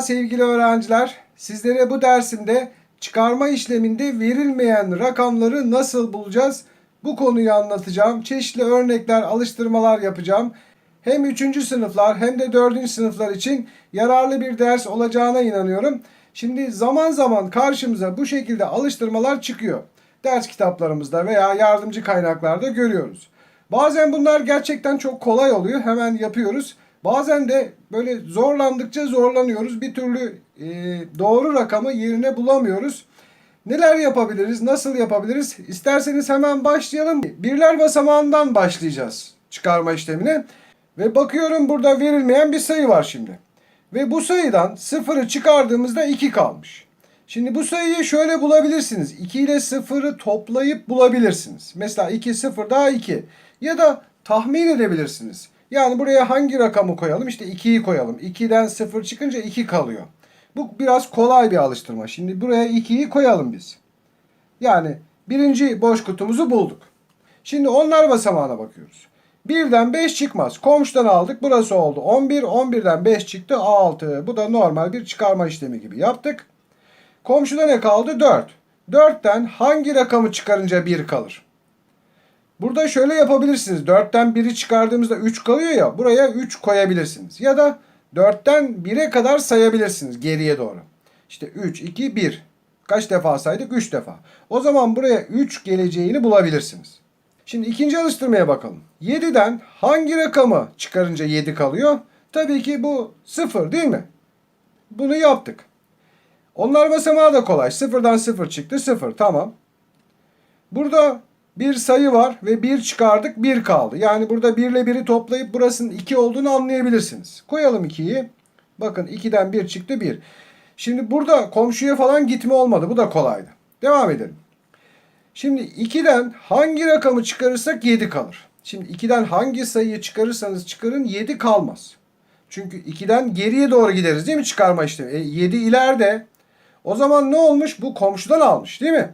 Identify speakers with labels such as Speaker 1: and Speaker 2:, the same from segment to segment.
Speaker 1: Sevgili öğrenciler. Sizlere bu dersimde çıkarma işleminde verilmeyen rakamları nasıl bulacağız? Bu konuyu anlatacağım. Çeşitli örnekler, alıştırmalar yapacağım. Hem 3. sınıflar hem de 4. sınıflar için yararlı bir ders olacağına inanıyorum. Şimdi zaman zaman karşımıza bu şekilde alıştırmalar çıkıyor. Ders kitaplarımızda veya yardımcı kaynaklarda görüyoruz. Bazen bunlar gerçekten çok kolay oluyor. Hemen yapıyoruz. Bazen de böyle zorlandıkça zorlanıyoruz. Bir türlü e, doğru rakamı yerine bulamıyoruz. Neler yapabiliriz? Nasıl yapabiliriz? İsterseniz hemen başlayalım. Birler basamağından başlayacağız çıkarma işlemine. Ve bakıyorum burada verilmeyen bir sayı var şimdi. Ve bu sayıdan sıfırı çıkardığımızda 2 kalmış. Şimdi bu sayıyı şöyle bulabilirsiniz. 2 ile 0'ı toplayıp bulabilirsiniz. Mesela 2 0 daha 2. Ya da tahmin edebilirsiniz. Yani buraya hangi rakamı koyalım? İşte 2'yi koyalım. 2'den 0 çıkınca 2 kalıyor. Bu biraz kolay bir alıştırma. Şimdi buraya 2'yi koyalım biz. Yani birinci boş kutumuzu bulduk. Şimdi onlar basamağına bakıyoruz. 1'den 5 çıkmaz. Komşudan aldık. Burası oldu 11. 11'den 5 çıktı 6. Bu da normal bir çıkarma işlemi gibi yaptık. Komşuda ne kaldı? 4. 4'ten hangi rakamı çıkarınca 1 kalır? Burada şöyle yapabilirsiniz. 4'ten 1'i çıkardığımızda 3 kalıyor ya. Buraya 3 koyabilirsiniz. Ya da 4'ten 1'e kadar sayabilirsiniz geriye doğru. İşte 3, 2, 1. Kaç defa saydık? 3 defa. O zaman buraya 3 geleceğini bulabilirsiniz. Şimdi ikinci alıştırmaya bakalım. 7'den hangi rakamı çıkarınca 7 kalıyor? Tabii ki bu 0 değil mi? Bunu yaptık. Onlar basamağı da kolay. 0'dan 0 çıktı 0 tamam. Burada bir sayı var ve 1 çıkardık 1 kaldı. Yani burada 1 ile 1'i toplayıp burasının 2 olduğunu anlayabilirsiniz. Koyalım 2'yi. Bakın 2'den 1 çıktı 1. Şimdi burada komşuya falan gitme olmadı. Bu da kolaydı. Devam edelim. Şimdi 2'den hangi rakamı çıkarırsak 7 kalır. Şimdi 2'den hangi sayıyı çıkarırsanız çıkarın 7 kalmaz. Çünkü 2'den geriye doğru gideriz değil mi çıkarma işlemi? E, 7 ileride. O zaman ne olmuş? Bu komşudan almış değil mi?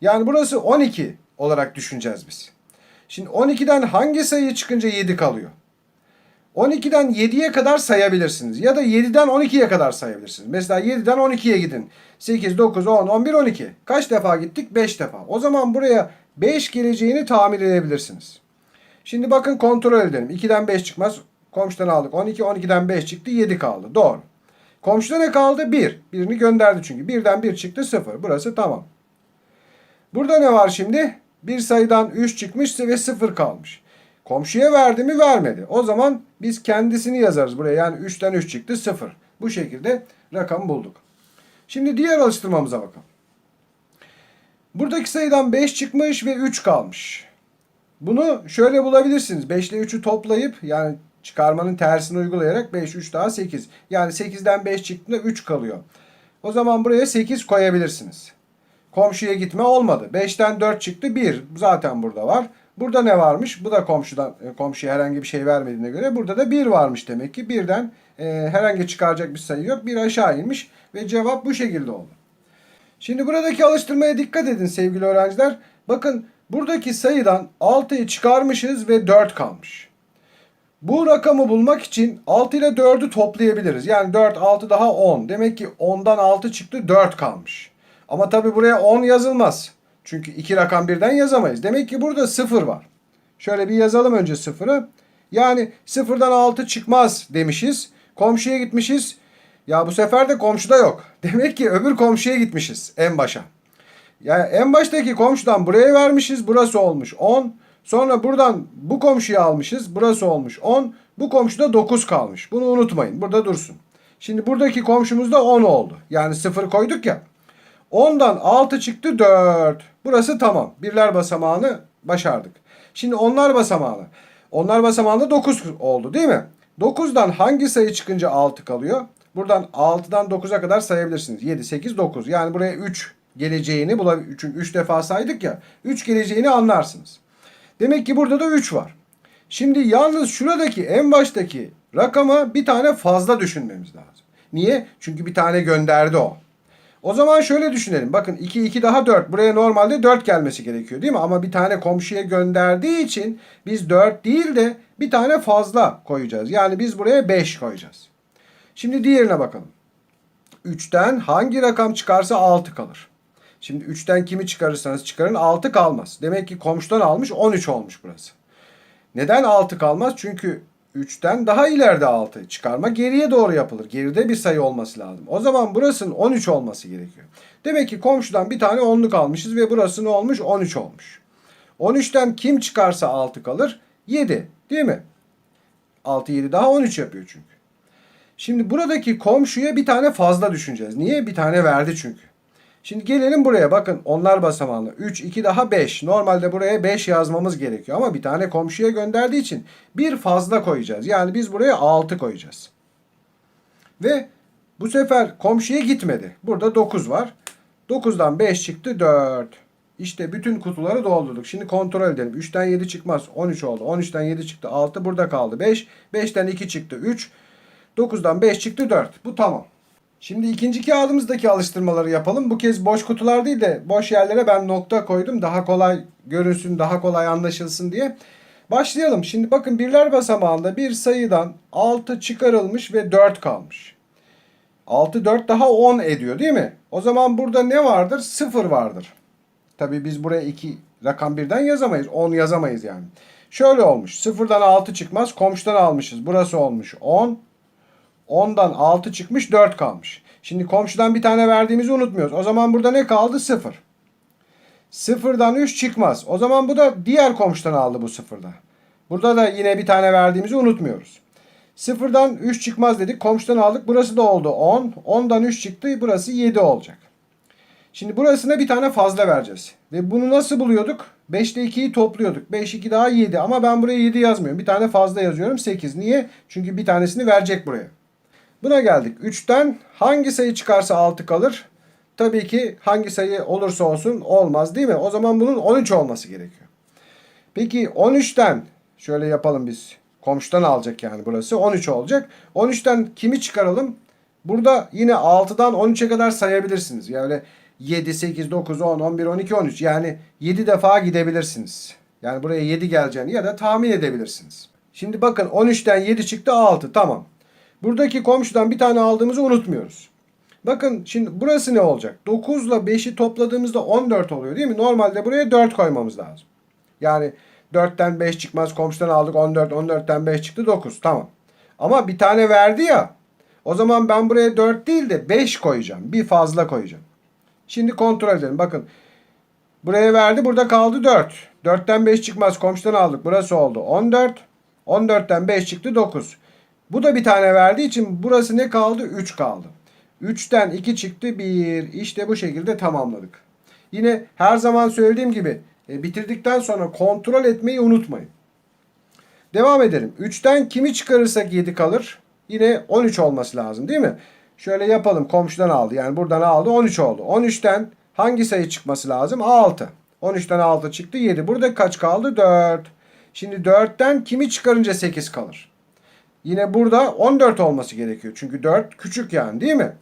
Speaker 1: Yani burası 12 olarak düşüneceğiz biz. Şimdi 12'den hangi sayı çıkınca 7 kalıyor? 12'den 7'ye kadar sayabilirsiniz. Ya da 7'den 12'ye kadar sayabilirsiniz. Mesela 7'den 12'ye gidin. 8, 9, 10, 11, 12. Kaç defa gittik? 5 defa. O zaman buraya 5 geleceğini tahmin edebilirsiniz. Şimdi bakın kontrol edelim. 2'den 5 çıkmaz. Komşudan aldık. 12, 12'den 5 çıktı. 7 kaldı. Doğru. Komşuda ne kaldı? 1. Birini gönderdi çünkü. 1'den 1 çıktı 0. Burası tamam. Burada ne var şimdi? Bir sayıdan 3 çıkmış ve 0 kalmış. Komşuya verdi mi vermedi. O zaman biz kendisini yazarız buraya. Yani 3'ten 3 çıktı 0. Bu şekilde rakam bulduk. Şimdi diğer alıştırmamıza bakalım. Buradaki sayıdan 5 çıkmış ve 3 kalmış. Bunu şöyle bulabilirsiniz. 5 ile 3'ü toplayıp yani çıkarmanın tersini uygulayarak 5, 3 daha 8. Yani 8'den 5 çıktığında 3 kalıyor. O zaman buraya 8 koyabilirsiniz. Komşuya gitme olmadı. 5'ten 4 çıktı 1. Zaten burada var. Burada ne varmış? Bu da komşudan e, komşuya herhangi bir şey vermediğine göre burada da 1 varmış demek ki. Birden e, herhangi çıkaracak bir sayı yok. Bir aşağı inmiş ve cevap bu şekilde oldu. Şimdi buradaki alıştırmaya dikkat edin sevgili öğrenciler. Bakın buradaki sayıdan 6'yı çıkarmışız ve 4 kalmış. Bu rakamı bulmak için 6 ile 4'ü toplayabiliriz. Yani 4, 6 daha 10. Demek ki 10'dan 6 çıktı 4 kalmış. Ama tabi buraya 10 yazılmaz. Çünkü iki rakam birden yazamayız. Demek ki burada 0 var. Şöyle bir yazalım önce 0'ı. Yani 0'dan 6 çıkmaz demişiz. Komşuya gitmişiz. Ya bu sefer de komşuda yok. Demek ki öbür komşuya gitmişiz en başa. Yani en baştaki komşudan buraya vermişiz. Burası olmuş 10. Sonra buradan bu komşuya almışız. Burası olmuş 10. Bu komşuda 9 kalmış. Bunu unutmayın. Burada dursun. Şimdi buradaki komşumuzda 10 oldu. Yani 0 koyduk ya. 10'dan 6 çıktı 4. Burası tamam. Birler basamağını başardık. Şimdi onlar basamağını. Onlar basamağında 9 oldu değil mi? 9'dan hangi sayı çıkınca 6 kalıyor? Buradan 6'dan 9'a kadar sayabilirsiniz. 7, 8, 9. Yani buraya 3 geleceğini bulabilir. Çünkü 3 defa saydık ya. 3 geleceğini anlarsınız. Demek ki burada da 3 var. Şimdi yalnız şuradaki en baştaki rakama bir tane fazla düşünmemiz lazım. Niye? Çünkü bir tane gönderdi o. O zaman şöyle düşünelim. Bakın 2 2 daha 4. Buraya normalde 4 gelmesi gerekiyor değil mi? Ama bir tane komşuya gönderdiği için biz 4 değil de bir tane fazla koyacağız. Yani biz buraya 5 koyacağız. Şimdi diğerine bakalım. 3'ten hangi rakam çıkarsa 6 kalır. Şimdi 3'ten kimi çıkarırsanız çıkarın 6 kalmaz. Demek ki komşudan almış 13 olmuş burası. Neden 6 kalmaz? Çünkü 3'ten daha ileride 6 çıkarma geriye doğru yapılır. Geride bir sayı olması lazım. O zaman burasının 13 olması gerekiyor. Demek ki komşudan bir tane 10'luk almışız ve burası ne olmuş? 13 olmuş. 13'ten kim çıkarsa 6 kalır? 7 değil mi? 6 7 daha 13 yapıyor çünkü. Şimdi buradaki komşuya bir tane fazla düşüneceğiz. Niye? Bir tane verdi çünkü. Şimdi gelelim buraya bakın onlar basamağında 3 2 daha 5. Normalde buraya 5 yazmamız gerekiyor ama bir tane komşuya gönderdiği için bir fazla koyacağız. Yani biz buraya 6 koyacağız. Ve bu sefer komşuya gitmedi. Burada 9 var. 9'dan 5 çıktı 4. İşte bütün kutuları doldurduk. Şimdi kontrol edelim. 3'ten 7 çıkmaz. 13 oldu. 13'ten 7 çıktı. 6 burada kaldı. 5. 5'ten 2 çıktı. 3. 9'dan 5 çıktı 4. Bu tamam. Şimdi ikinci kağıdımızdaki alıştırmaları yapalım. Bu kez boş kutular değil de boş yerlere ben nokta koydum. Daha kolay görünsün, daha kolay anlaşılsın diye. Başlayalım. Şimdi bakın birler basamağında bir sayıdan 6 çıkarılmış ve 4 kalmış. 6 4 daha 10 ediyor değil mi? O zaman burada ne vardır? 0 vardır. Tabii biz buraya 2 rakam birden yazamayız. 10 yazamayız yani. Şöyle olmuş. 0'dan 6 çıkmaz. Komşudan almışız. Burası olmuş 10. 10'dan 6 çıkmış 4 kalmış. Şimdi komşudan bir tane verdiğimizi unutmuyoruz. O zaman burada ne kaldı? 0. 0'dan 3 çıkmaz. O zaman bu da diğer komşudan aldı bu 0'da. Burada da yine bir tane verdiğimizi unutmuyoruz. 0'dan 3 çıkmaz dedik. Komşudan aldık. Burası da oldu 10. 10'dan 3 çıktı. Burası 7 olacak. Şimdi burasına bir tane fazla vereceğiz. Ve bunu nasıl buluyorduk? 5 ile 2'yi topluyorduk. 5 2 daha 7 ama ben buraya 7 yazmıyorum. Bir tane fazla yazıyorum 8. Niye? Çünkü bir tanesini verecek buraya. Buna geldik. 3'ten hangi sayı çıkarsa 6 kalır? Tabii ki hangi sayı olursa olsun olmaz değil mi? O zaman bunun 13 olması gerekiyor. Peki 13'ten şöyle yapalım biz. Komşudan alacak yani burası. 13 olacak. 13'ten kimi çıkaralım? Burada yine 6'dan 13'e kadar sayabilirsiniz. Yani 7, 8, 9, 10, 11, 12, 13. Yani 7 defa gidebilirsiniz. Yani buraya 7 geleceğini ya da tahmin edebilirsiniz. Şimdi bakın 13'ten 7 çıktı 6. Tamam. Buradaki komşudan bir tane aldığımızı unutmuyoruz. Bakın şimdi burası ne olacak? 9 ile 5'i topladığımızda 14 oluyor değil mi? Normalde buraya 4 koymamız lazım. Yani 4'ten 5 çıkmaz. Komşudan aldık 14. 14'ten 5 çıktı 9. Tamam. Ama bir tane verdi ya. O zaman ben buraya 4 değil de 5 koyacağım. Bir fazla koyacağım. Şimdi kontrol edelim. Bakın. Buraya verdi. Burada kaldı 4. 4'ten 5 çıkmaz. Komşudan aldık. Burası oldu 14. 14'ten 5 çıktı 9. Bu da bir tane verdiği için burası ne kaldı? 3 kaldı. 3'ten 2 çıktı 1. İşte bu şekilde tamamladık. Yine her zaman söylediğim gibi e, bitirdikten sonra kontrol etmeyi unutmayın. Devam edelim. 3'ten kimi çıkarırsak 7 kalır. Yine 13 olması lazım değil mi? Şöyle yapalım. Komşudan aldı. Yani buradan aldı 13 oldu. 13'ten hangi sayı çıkması lazım? 6. 13'ten 6 çıktı 7. Burada kaç kaldı? 4. Şimdi 4'ten kimi çıkarınca 8 kalır? Yine burada 14 olması gerekiyor. Çünkü 4 küçük yani değil mi?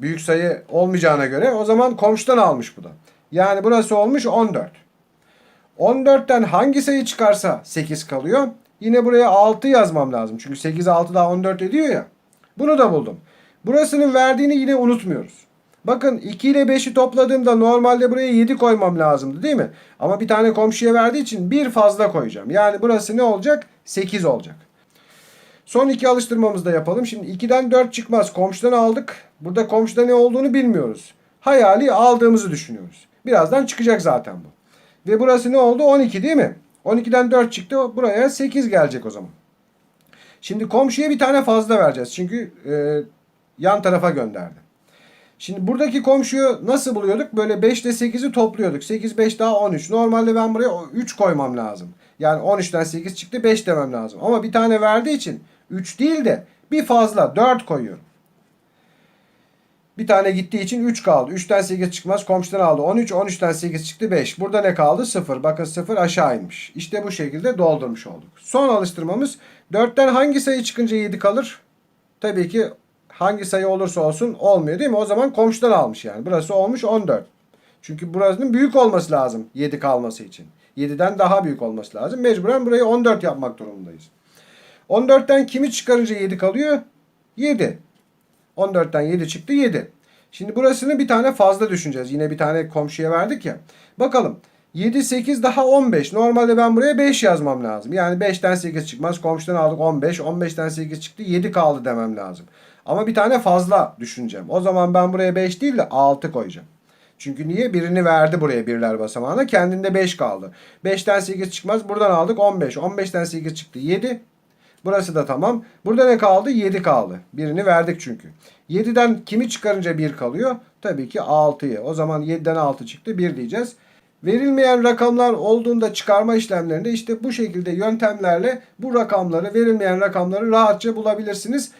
Speaker 1: Büyük sayı olmayacağına göre o zaman komşudan almış bu da. Yani burası olmuş 14. 14'ten hangi sayı çıkarsa 8 kalıyor. Yine buraya 6 yazmam lazım. Çünkü 8 6 daha 14 ediyor ya. Bunu da buldum. Burasının verdiğini yine unutmuyoruz. Bakın 2 ile 5'i topladığımda normalde buraya 7 koymam lazımdı değil mi? Ama bir tane komşuya verdiği için bir fazla koyacağım. Yani burası ne olacak? 8 olacak. Son iki alıştırmamızı da yapalım. Şimdi 2'den 4 çıkmaz. Komşudan aldık. Burada komşuda ne olduğunu bilmiyoruz. Hayali aldığımızı düşünüyoruz. Birazdan çıkacak zaten bu. Ve burası ne oldu? 12 değil mi? 12'den 4 çıktı. Buraya 8 gelecek o zaman. Şimdi komşuya bir tane fazla vereceğiz. Çünkü e, yan tarafa gönderdi. Şimdi buradaki komşuyu nasıl buluyorduk? Böyle 5 ile 8'i topluyorduk. 8, 5 daha 13. Normalde ben buraya 3 koymam lazım. Yani 13'ten 8 çıktı 5 demem lazım. Ama bir tane verdiği için 3 değil de bir fazla 4 koyuyorum. Bir tane gittiği için 3 kaldı. 3'ten 8 çıkmaz. Komşudan aldı 13. 13'ten 8 çıktı 5. Burada ne kaldı? 0. Bakın 0 aşağı inmiş. İşte bu şekilde doldurmuş olduk. Son alıştırmamız 4'ten hangi sayı çıkınca 7 kalır? Tabii ki hangi sayı olursa olsun olmuyor değil mi? O zaman komşudan almış yani. Burası olmuş 14. Çünkü burasının büyük olması lazım 7 kalması için. 7'den daha büyük olması lazım. Mecburen burayı 14 yapmak durumundayız. 14'ten kimi çıkarınca 7 kalıyor? 7. 14'ten 7 çıktı 7. Şimdi burasını bir tane fazla düşüneceğiz. Yine bir tane komşuya verdik ya. Bakalım. 7, 8 daha 15. Normalde ben buraya 5 yazmam lazım. Yani 5'ten 8 çıkmaz. Komşudan aldık 15. 15'ten 8 çıktı. 7 kaldı demem lazım. Ama bir tane fazla düşüneceğim. O zaman ben buraya 5 değil de 6 koyacağım. Çünkü niye? Birini verdi buraya birler basamağına. Kendinde 5 kaldı. 5'ten 8 çıkmaz. Buradan aldık 15. 15'ten 8 çıktı. 7. Burası da tamam. Burada ne kaldı? 7 kaldı. Birini verdik çünkü. 7'den kimi çıkarınca 1 kalıyor? Tabii ki 6'yı. O zaman 7'den 6 çıktı. 1 diyeceğiz. Verilmeyen rakamlar olduğunda çıkarma işlemlerinde işte bu şekilde yöntemlerle bu rakamları, verilmeyen rakamları rahatça bulabilirsiniz.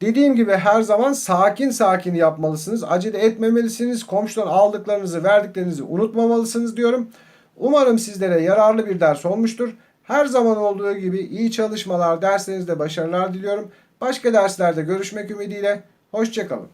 Speaker 1: Dediğim gibi her zaman sakin sakin yapmalısınız. Acele etmemelisiniz. Komşudan aldıklarınızı, verdiklerinizi unutmamalısınız diyorum. Umarım sizlere yararlı bir ders olmuştur. Her zaman olduğu gibi iyi çalışmalar, derslerinizde başarılar diliyorum. Başka derslerde görüşmek ümidiyle. Hoşçakalın.